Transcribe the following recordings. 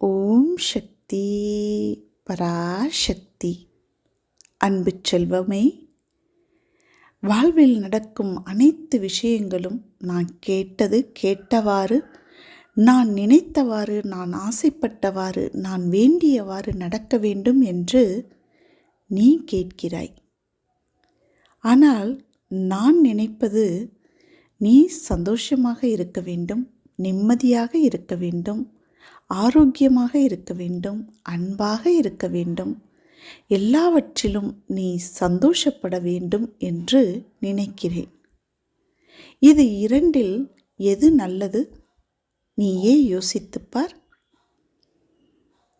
ஓம் சக்தி பராசக்தி. அன்பு செல்வமே வாழ்வில் நடக்கும் அனைத்து விஷயங்களும் நான் கேட்டது கேட்டவாறு நான் நினைத்தவாறு நான் ஆசைப்பட்டவாறு நான் வேண்டியவாறு நடக்க வேண்டும் என்று நீ கேட்கிறாய். ஆனால் நான் நினைப்பது நீ சந்தோஷமாக இருக்க வேண்டும் நிம்மதியாக இருக்க வேண்டும் ஆரோக்கியமாக இருக்க வேண்டும் அன்பாக இருக்க வேண்டும். எல்லாவற்றிலும் நீ சந்தோஷப்பட வேண்டும் என்று நினைக்கிறேன். இது இரண்டில் எது நல்லது? நீயே யோசித்துப்பார்.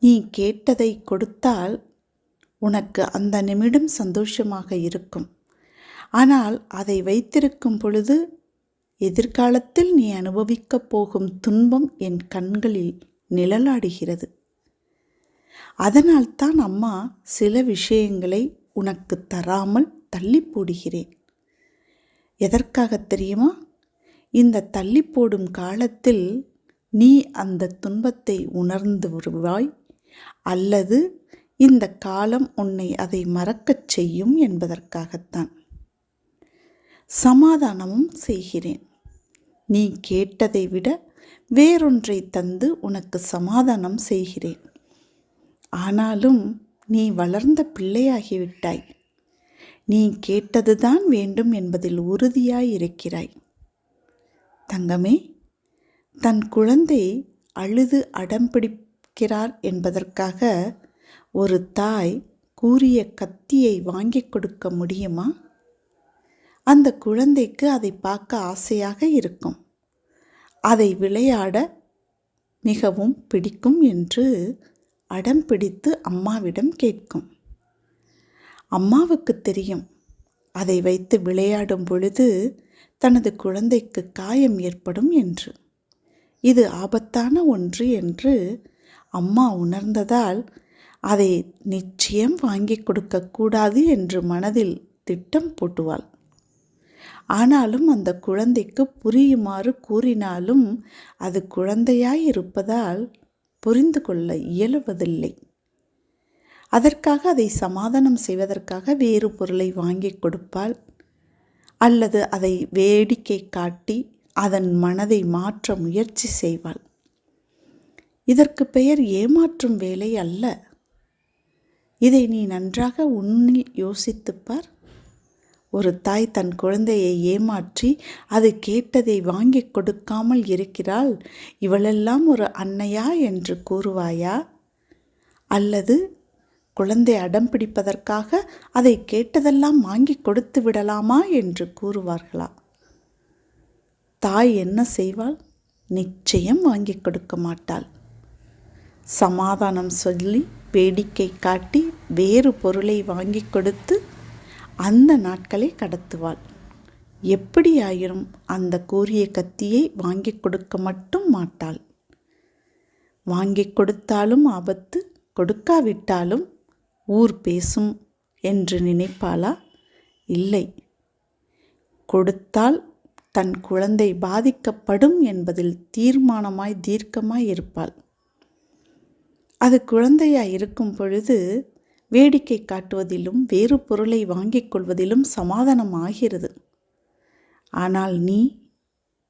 நீ கேட்டதை கொடுத்தால் உனக்கு அந்த நிமிடம் சந்தோஷமாக இருக்கும். ஆனால் அதை வைத்திருக்கும் பொழுது எதிர்காலத்தில் நீ அனுபவிக்கப் போகும் துன்பம் என் கண்களில் நிழலாடுகிறது. அதனால்தான் அம்மா சில விஷயங்களை உனக்கு தராமல் தள்ளி போடுகிறேன். எதற்காக தெரியுமா? இந்த தள்ளி போடும் காலத்தில் நீ அந்த துன்பத்தை உணர்ந்து வருவாய் அல்லது இந்த காலம் உன்னை அதை மறக்கச் செய்யும் என்பதற்காகத்தான். சமாதானமும் செய்கிறேன். நீ கேட்டதை விட வேறொன்றை தந்து உனக்கு சமாதானம் செய்கிறேன். ஆனாலும் நீ வளர்ந்த பிள்ளையாகிவிட்டாய். நீ கேட்டதுதான் வேண்டும் என்பதில் உறுதியாயிருக்கிறாய். தங்கமே தன் குழந்தை அழுது அடம்பிடிக்கிறார் என்பதற்காக ஒரு தாய் கூறிய கத்தியை வாங்கி கொடுக்க முடியுமா? அந்த குழந்தைக்கு அதை பார்க்க ஆசையாக இருக்கும். அதை விளையாட மிகவும் பிடிக்கும் என்று அடம் பிடித்து அம்மாவிடம் கேட்கும். அம்மாவுக்கு தெரியும் அதை வைத்து விளையாடும் பொழுது தனது குழந்தைக்கு காயம் ஏற்படும் என்று. இது ஆபத்தான ஒன்று என்று அம்மா உணர்ந்ததால் அதை நிச்சயம் வாங்கி கொடுக்கக்கூடாது என்று மனதில் திட்டம் போட்டுவாள். ஆனாலும் அந்த குழந்தைக்கு புரியுமாறு கூறினாலும் அது குழந்தையாய் இருப்பதால் புரிந்து கொள்ள இயலுவதில்லை. அதற்காக அதை சமாதானம் செய்வதற்காக வேறு பொருளை வாங்கி கொடுப்பாள். அல்லது அதை வேடிக்கை காட்டி அதன் மனதை மாற்ற முயற்சி செய்வாள். இதற்கு பெயர் ஏமாற்றும் வேலை அல்ல. இதை நீ நன்றாக உன்னில் யோசித்துப்பார் ஒரு தாய் தன் குழந்தையை ஏமாற்றி அது கேட்டதை வாங்கி கொடுக்காமல் இருக்கிறாள். இவளெல்லாம் ஒரு அன்னையா என்று கூறுவாயா? அல்லது குழந்தை அடம் பிடிப்பதற்காக அதை கேட்டதெல்லாம் வாங்கி கொடுத்து விடலாமா என்று கூறுவார்களா? தாய் என்ன செய்வாள்? நிச்சயம் வாங்கி கொடுக்க மாட்டாள். சமாதானம் சொல்லி வேடிக்கை காட்டி வேறு பொருளை வாங்கி கொடுத்து அந்த நாட்களை கடத்துவாள். எப்படியாயினும் அந்த கூறிய கத்தியை வாங்கி கொடுக்க மட்டும் மாட்டாள். வாங்கி கொடுத்தாலும் ஆபத்து கொடுக்காவிட்டாலும் ஊர் பேசும் என்று நினைப்பாளா? இல்லை. கொடுத்தால் தன் குழந்தை பாதிக்கப்படும் என்பதில் தீர்மானமாய் தீர்க்கமாய் இருப்பாள். அது குழந்தையாய் இருக்கும் பொழுது வேடிக்கை காட்டுவதிலும் வேறு பொருளை வாங்கிக் கொள்வதிலும் சமாதானம் ஆகிறது ஆனால் நீ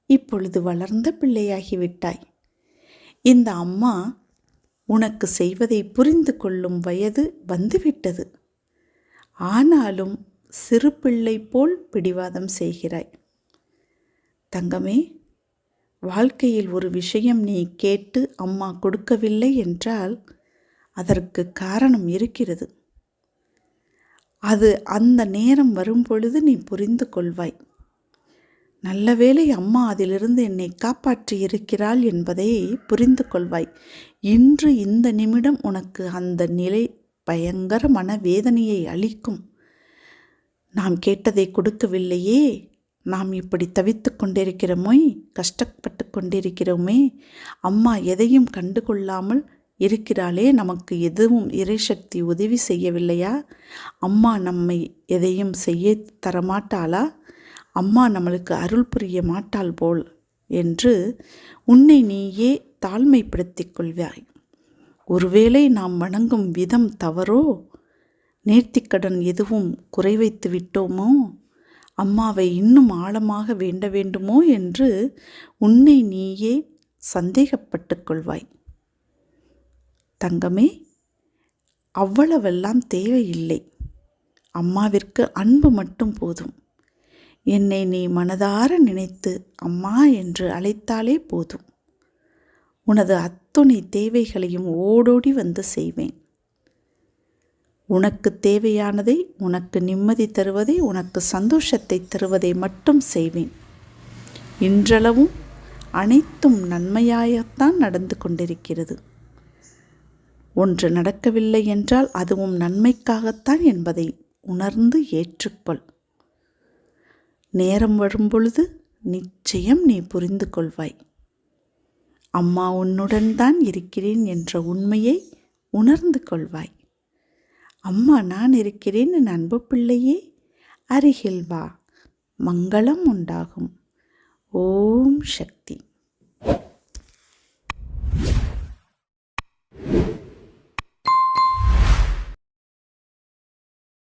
இப்பொழுது வளர்ந்த பிள்ளையாகிவிட்டாய். இந்த அம்மா உனக்கு செய்வதை புரிந்து கொள்ளும் வயது வந்துவிட்டது. ஆனாலும் சிறு பிள்ளை போல் பிடிவாதம் செய்கிறாய். தங்கமே வாழ்க்கையில் ஒரு விஷயம் நீ கேட்டு அம்மா கொடுக்கவில்லை என்றால் அதற்கு காரணம் இருக்கிறது. அது அந்த நேரம் வரும் பொழுது நீ புரிந்து கொள்வாய். நல்ல வேளை அம்மா அதிலிருந்து என்னை காப்பாற்றி இருக்கிறாள் என்பதை புரிந்து கொள்வாய். இன்று இந்த நிமிடம் உனக்கு அந்த நிலை பயங்கர மன வேதனையை அளிக்கும். நாம் கேட்டதை கொடுக்கவில்லையே. நாம் இப்படி தவித்து கொண்டிருக்கிறோமோ கஷ்டப்பட்டு கொண்டிருக்கிறோமே. அம்மா எதையும் கண்டுகொள்ளாமல் இருக்கிறாளே நமக்கு எதுவும் இறைசக்தி உதவி செய்யவில்லையா? அம்மா நம்மை எதையும் செய்ய தரமாட்டாளா? அம்மா நம்மளுக்கு அருள் புரிய மாட்டாள் போல் என்று உன்னை நீயே தாழ்மைப்படுத்திக் கொள்வாய். ஒருவேளை நாம் வணங்கும் விதம் தவறோ? நேர்த்திக்கடன் எதுவும் குறை வைத்து விட்டோமோ? அம்மாவை இன்னும் ஆழமாக வேண்ட வேண்டுமோ? என்று உன்னை நீயே சந்தேகப்பட்டு கொள்வாய். தங்கமே அவ்வளவெல்லாம் தேவையில்லை. அம்மாவிற்கு அன்பு மட்டும் போதும். என்னை நீ மனதார நினைத்து அம்மா என்று அழைத்தாலே போதும். உனது அத்துணை தேவைகளையும் ஓடோடி வந்து செய்வேன். உனக்கு தேவையானதை உனக்கு நிம்மதி தருவதை உனக்கு சந்தோஷத்தை தருவதை மட்டும் செய்வேன். இன்றளவும் அனைத்தும் நன்மையாகத்தான் நடந்து கொண்டிருக்கிறது. ஒன்று நடக்கவில்லை என்றால் அதுவும் நன்மைக்காகத்தான் என்பதை உணர்ந்து ஏற்றுக்கொள். நேரம் வரும்பொழுது நிச்சயம் நீ புரிந்து கொள்வாய். அம்மா உன்னுடன் தான் இருக்கிறேன் என்ற உண்மையை உணர்ந்து கொள்வாய். அம்மா நான் இருக்கிறேன் என் அன்பு பிள்ளையே அருகில் வா மங்களம் உண்டாகும். ஓம் சக்தி.